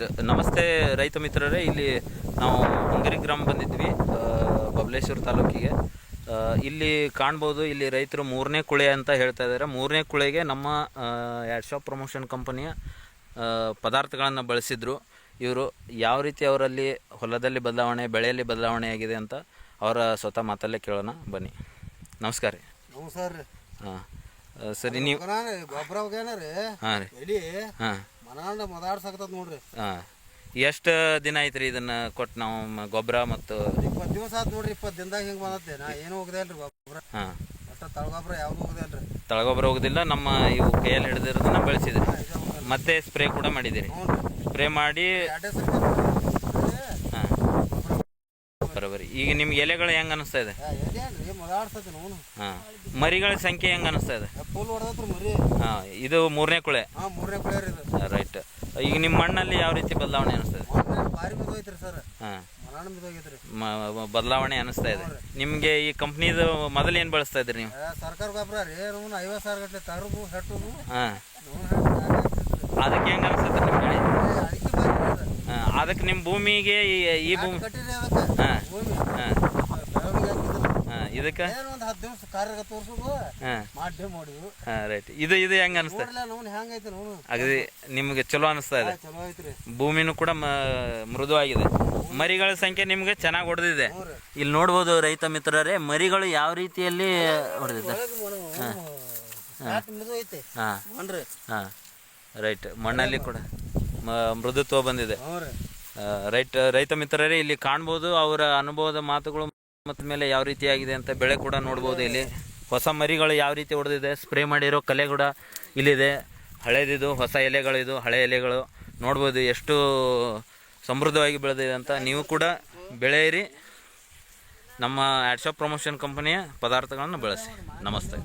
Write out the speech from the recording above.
Right ನಮಸ್ತೆ ರೈತ ಮಿತ್ರರೇ ಇಲ್ಲಿ ನಾವು ಹಂಗರಿ ಗ್ರಾಮ ಬಂದಿದ್ವಿ ಬಬ್ಲೇಶ್ವರ ತಾಲೂಕಿಗೆ. ಇಲ್ಲಿ ಕಾಣ್ಬೋದು ಇಲ್ಲಿ ರೈತರು ಮೂರನೇ ಕುಳೆ ಅಂತ ಹೇಳ್ತಾ ಇದ್ದಾರೆ ಮೂರನೇ ಕುಳೆಗೆ ನಮ್ಮ ಆ್ಯಡ್ ಶಾಪ್ ಪ್ರಮೋಷನ್ ಕಂಪನಿಯ ಪದಾರ್ಥಗಳನ್ನು ಬಳಸಿದ್ರು. ಇವರು ಯಾವ ರೀತಿ ಅವರಲ್ಲಿ ಹೊಲದಲ್ಲಿ ಬದಲಾವಣೆ ಬೆಳೆಯಲ್ಲಿ ಬದಲಾವಣೆ ಆಗಿದೆ ಅಂತ ಅವರ ಸ್ವತಃ ಮಾತಲ್ಲೇ ಕೇಳೋಣ. ಬನ್ನಿ. ನಮಸ್ಕಾರ ರೀ. ನಮಸ್ಕಾರ ರೀ. ಹಾಂ. ಸರಿ ನೀವು ಗೊಬ್ಬರ ಹಾಂ ರೀ. ಹಾಂ. ಮನಾಂಡ ಮದಾಡ್ಸಕತ್ತದ ನೋಡ್ರಿ. ಹಾಂ. ಎಷ್ಟು ದಿನ ಐತ್ರಿ ಇದನ್ನ ಕೊಟ್ಟು ನಾವು ಗೊಬ್ಬರ ಮತ್ತು ಇಪ್ಪತ್ತು ದಿವಸ ಆತ್ ನೋಡ್ರಿ ಇಪ್ಪತ್ತು ದಿನದಾಗ ಹಿಂಗೆ ಬಂದತ್ತೆ ನಾ ಏನು ಹೋಗದೆ ಅಲ್ರಿ ಗೊಬ್ಬರ ಹಾಂ. ಒಟ್ಟ ತಳಗೊಬ್ಬರ ಯಾವ್ದು ಹೋಗದೆ ಅಲ್ರಿ ತಳಗೊಬ್ಬರ ಹೋಗೋದಿಲ್ಲ ನಮ್ಮ ಇವು ಕೈಯಲ್ಲಿ ಹಿಡಿದಿರೋದನ್ನ ಬೆಳೆಸಿದ್ರಿ. ಮತ್ತೆ ಸ್ಪ್ರೇ ಕೂಡ ಮಾಡಿದಿರಿ ಸ್ಪ್ರೇ ಮಾಡಿ ಬರೋಬರಿ ಈಗ ನಿಮ್ಗೆ ಎಲೆಗಳು ಹೆಂಗೆ ಅನಿಸ್ತಾ ಇದೆ? ಹಾಂ. ಮರಿಗಳ ಸಂಖ್ಯೆ ಹೆಂಗೆ ಅನಿಸ್ತಾ ಇದೆ? ಹಾಂ ಇದು ಮೂರನೇ ಕುಳೆ. ರೈಟ್. ಈಗ ನಿಮ್ಮ ಮಣ್ಣಲ್ಲಿ ಯಾವ ರೀತಿ ಬದಲಾವಣೆ ಅನಿಸ್ತದೆ ಬದಲಾವಣೆ ಅನಿಸ್ತಾ ಇದೆ. ನಿಮಗೆ ಈ ಕಂಪ್ನಿದು ಮೊದಲು ಏನು ಬಳಸ್ತಾ ಇದ್ರಿ ನೀವು? ಸರ್ಕಾರ ಗೊಬ್ಬರ ರೀ. ನೋವು ಐವತ್ತು ಸಾವಿರ ಗಟ್ಟಲೆ ಅದಕ್ಕೆ ಹೆಂಗೆ ಅನಿಸುತ್ತೆ ನಿಮ್ಮ ಬೆಳೆ ಅಡಿಕೆ ಭಾರಿ ಬಿದ್ದದ. ಹಾಂ ಅದಕ್ಕೆ ನಿಮ್ಮ ಭೂಮಿಗೆ ಈ ಈ ಭೂಮಿ ಕಟ್ಟಿರಿ ಅದಕ್ಕೆ? ಹಾಂ. ಭೂಮಿ? ಹಾಂ. ಬೆಳವಣಿಗೆ ಹಾಕಿದ್ರು ಹಾಂ ಇದಕ್ಕೆ? ಏನು ಒಂದು ಹತ್ತು ದಿವಸ ಕಾರ್ಯ ತೋರ್ಸುದು ಹಾಂ. ರೈಟ್. ಇದು ಇದು ಹೆಂಗೆ ಅನಿಸ್ತಾ ನೋಡ್ಲ ನೋನ್ ಹೆಂಗೈತೆ ನೋಡು. ಅಗದಿ ನಿಮಗೆ ಚಲೋ ಅನಿಸ್ತಾ ಇದೆ. ಚಲೋ ಐತ್ರಿ. ಭೂಮಿನೂ ಕೂಡ ಮ ಮೃದು ಮರಿಗಳ ಸಂಖ್ಯೆ ನಿಮಗೆ ಚೆನ್ನಾಗಿ ಹೊಡೆದಿದೆ. ಇಲ್ಲಿ ನೋಡ್ಬೋದು ರೈತ ಮಿತ್ರರೇ ಮರಿಗಳು ಯಾವ ರೀತಿಯಲ್ಲಿ ಹೊಡೆದಿದೆ? ನಾಲ್ಕು ಮಿದು ಐತೆ? ಹಾಂ. ರೈಟ್. ಮಣ್ಣಲ್ಲಿ ಕೂಡ ಮ- ಮೃದುತ್ವ ಬಂದಿದೆ. ಹ್ಞೂ ರೀ. ರೈಟ್ ರೈತ ಮಿತ್ರರೇ, ಇಲ್ಲಿ ಕಾಣ್ಬೋದು ಅವರ ಅನುಭವದ ಮಾತುಗಳು ಮತ್ತು ಮೇಲೆ ಯಾವ ರೀತಿಯಾಗಿದೆ ಅಂತ ಬೆಳೆ ಕೂಡ ನೋಡ್ಬೋದು ಇಲ್ಲಿ. ಹೊಸ ಮರಿಗಳು ಯಾವ ರೀತಿ ಹೊಡೆದಿದೆ ಸ್ಪ್ರೇ ಮಾಡಿರೋ ಕಲೆ ಕೂಡ ಇಲ್ಲಿದೆ. ಹಳೇದಿದು, ಹೊಸ ಎಲೆಗಳಿದು, ಹಳೆ ಎಲೆಗಳು ನೋಡ್ಬೋದು ಎಷ್ಟು ಸಮೃದ್ಧವಾಗಿ ಬೆಳೆದಿದೆ ಅಂತ ನೀವು ಕೂಡ ಬೆಳೆಯಿರಿ. ನಮ್ಮ ಆ್ಯಡ್ ಶಾಪ್ ಪ್ರಮೋಷನ್ ಕಂಪನಿಯ ಪದಾರ್ಥಗಳನ್ನು ಬಳಸಿ. ನಮಸ್ತೆ.